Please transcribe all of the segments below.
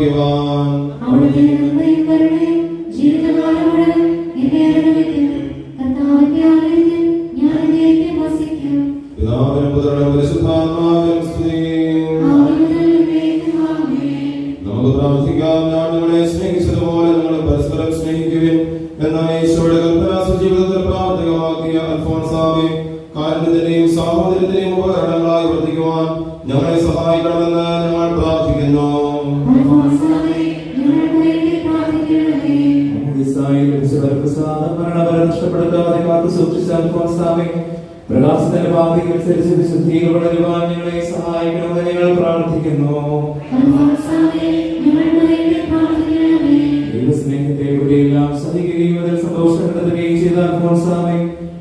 ഭാഗ്യവാൻ. പിതാവിനും പുത്രനും പരിശുദ്ധാത്മാവിനും സ്തുതി. നമുക്ക് പ്രാർത്ഥിക്കാം. ഞാൻ നിങ്ങളെ സ്നേഹിച്ചതുപോലെ നിങ്ങൾ പരസ്പരം സ്നേഹിക്കുവിൻ. എന്ന ഈശോയുടെ കൽപ്പന ജീവിതത്തിൽ പ്രാവർത്തികമാക്കിയ അൽഫോൻസാമെ കാരുണ്യത്തിന്റെയും സാഹോദര്യത്തിന്റെയും ഉപകരണങ്ങളായി വർദ്ധിക്കുവാൻ ഞങ്ങളെ സഹായിക്കണമെന്ന് ഞങ്ങൾ പ്രാർത്ഥിക്കുന്നു. നഷ്ടപ്പെടുത്താതെ കാത്തു സൂക്ഷിച്ചാൽ അൽഫോൻസാമേ പ്രകാശത്തിന്റെ പാതയ്ക്കനുസരിച്ച് വിശുദ്ധിയിൽ വളരുവാൻ ഞങ്ങളെ സഹായിക്കണമെന്ന് ഞങ്ങൾ പ്രാർത്ഥിക്കുന്നു. ദൈവസ്നേഹത്തെ കുറിയെല്ലാം സഹിക്കുകയും അതിൽ സന്തോഷം കണ്ടെത്തുകയും ചെയ്ത അൽഫോൻസാമെ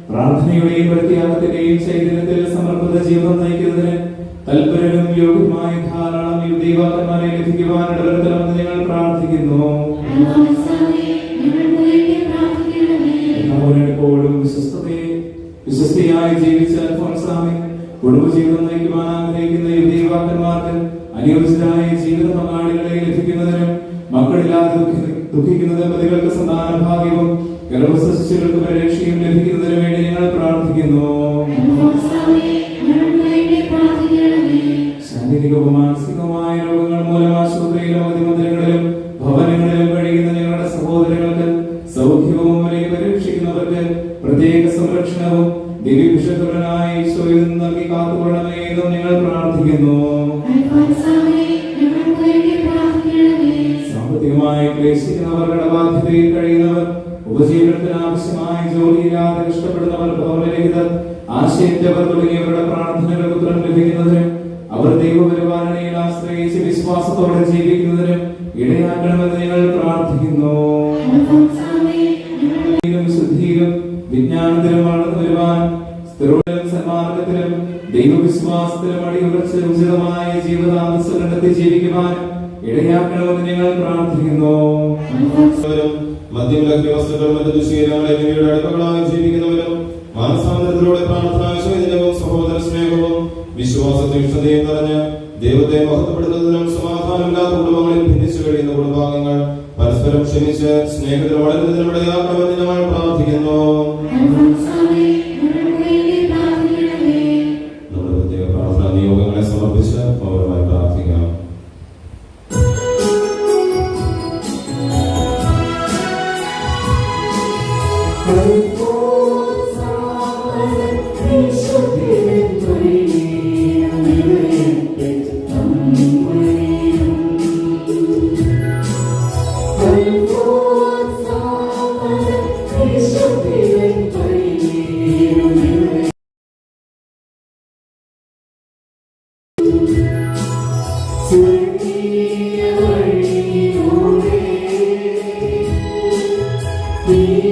പ്രാർത്ഥനയുടെയും പ്രത്യാഗത്തിന്റെയും ചൈതന്യത്തിൽ സമർപ്പിത ജീവിതം അനുയോജിതരായ ജീവിത പങ്കാളികളെ ലഭിക്കുന്നതിനും മക്കളില്ലാതെ ദുഃഖിക്കുന്നത് ദുഃഖിക്കുന്ന ദമ്പതികൾക്ക് സന്താന ഭാഗ്യവും ഗർഭസ്ഥ പരീക്ഷയും ലഭിക്കുന്നതിന് വേണ്ടി ഞങ്ങൾ പ്രാർത്ഥിക്കുന്നു. ശാരീരികവും മാനസികവുമായ രോഗങ്ങൾ മൂലം ആശുപത്രിയിലും അതിമന്ദിരങ്ങളിലും ഭവനങ്ങളിലും കഴിയുന്ന ഞങ്ങളുടെ സഹോദരങ്ങൾക്ക് സൗഖ്യവും അവരെ പരീക്ഷിക്കുന്നവർക്ക് പ്രത്യേക സംരക്ഷണവും ദിവ്യഭിഷത്തുടനായ ഈശോയിൽ നൽകി കാത്തുകൊള്ളണമേ എന്നും ഞങ്ങൾ പ്രാർത്ഥിക്കുന്നു. സാമ്പത്തികമായി ക്ലേശിക്കുന്നവരുടെ ബാധ്യതയിൽ കഴിയുന്നവർ ഉപജീവനത്തിന് ആവശ്യമായ ജോലിയില്ലാതെ കഷ്ടപ്പെടുന്നവർ ഭവനരഹിതർ ആശയിച്ചവർ തുടങ്ങിയവരുടെ പ്രാർത്ഥനകൾ ഉത്തരം ലഭിക്കുന്നതിന് അവർ ദൈവപരിപാലനയിൽ ആശ്രയിച്ച് വിശ്വാസത്തോടെ ജീവിക്കുന്നതിന് ഇടയാക്കണമെന്ന് ഞങ്ങൾ പ്രാർത്ഥിക്കുന്നു. ശുദ്ധിയിലും വിജ്ഞാനത്തിലും വളർന്നു വരുവാൻ സ്ഥിരത്തിലും സന്മാർഗത്തിലും ദൈവവിശ്വാസത്തിലും അടിയുറച്ച് ഉചിതമായ ജീവിതാന്തസ് കണ്ടെത്തി ജീവിക്കുവാൻ ഇടയാക്കണമെന്ന് ഞങ്ങൾ പ്രാർത്ഥിക്കുന്നു ും. മദ്യം ലഹരി വസ്തുക്കൾ മറ്റു ദുശീലങ്ങൾ എന്നിവയുടെ അടുപ്പകളായി ജീവിക്കുന്നവരും മാനസാന്തരത്തിലൂടെ പ്രാർത്ഥനാ ചൈതന്യവും സഹോദര സ്നേഹവും വിശ്വാസ തീക്ഷ്ണതയും നിറഞ്ഞ് ദൈവത്തെ മഹത്വപ്പെടുത്തുന്നതിനും സമാധാനമില്ലാത്ത കുടുംബങ്ങളിൽ ഭിന്നിച്ചു കഴിയുന്ന കുടുംബാംഗങ്ങൾ പരസ്പരം ക്ഷമിച്ച് സ്നേഹത്തിൽ വളരുന്നതിനും ഇടയാക്കണമെന്ന് ഞങ്ങൾ പ്രാർത്ഥിക്കുന്നു.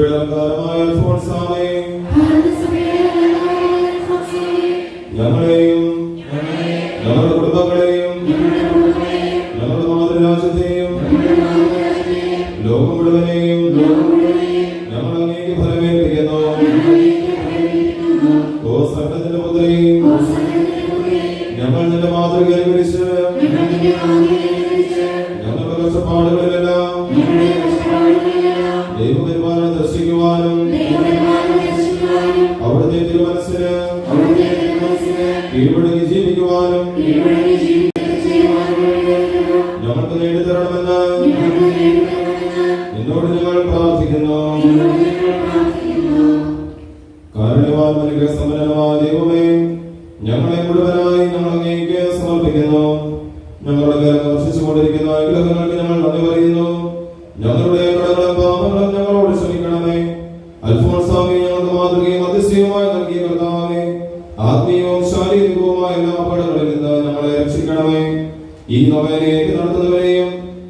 അൽഫോൻസാമേ ഞങ്ങളെയും ഞങ്ങളുടെ കുടുംബങ്ങളെയും ഞങ്ങളുടെ മാതൃരാജ്യത്തെയും ലോകം മുഴുവനെയും ഞങ്ങൾ ഫലമേൽപ്പിക്കുന്നു. ഓ പുത്രയും ഞങ്ങൾ നിന്റെ മാതൃക അനുകരിച്ച് ഞങ്ങളുടെ കഷ്ടപ്പാടുകളിലെല്ലാം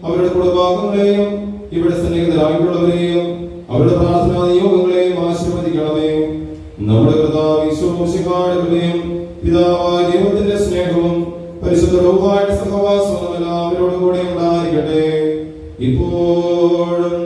അവരുടെ കുടുംബാംഗങ്ങളെയും ഇവിടെ സന്നിഹിതരായിട്ടുള്ളവരെയും അവരുടെ പ്രാർത്ഥനാ നിയോഗങ്ങളെയും ആശീർവദിക്കണമേ. നമ്മുടെ ഈശോമിശിഹായുടെ പിതാവായ ദൈവത്തിന്റെ സ്നേഹവും പരിശുദ്ധ റൂഹായുടെ സഹവാസവും എല്ലാവരോടും കൂടെ ഉണ്ടായിരിക്കട്ടെ. ഇപ്പോഴും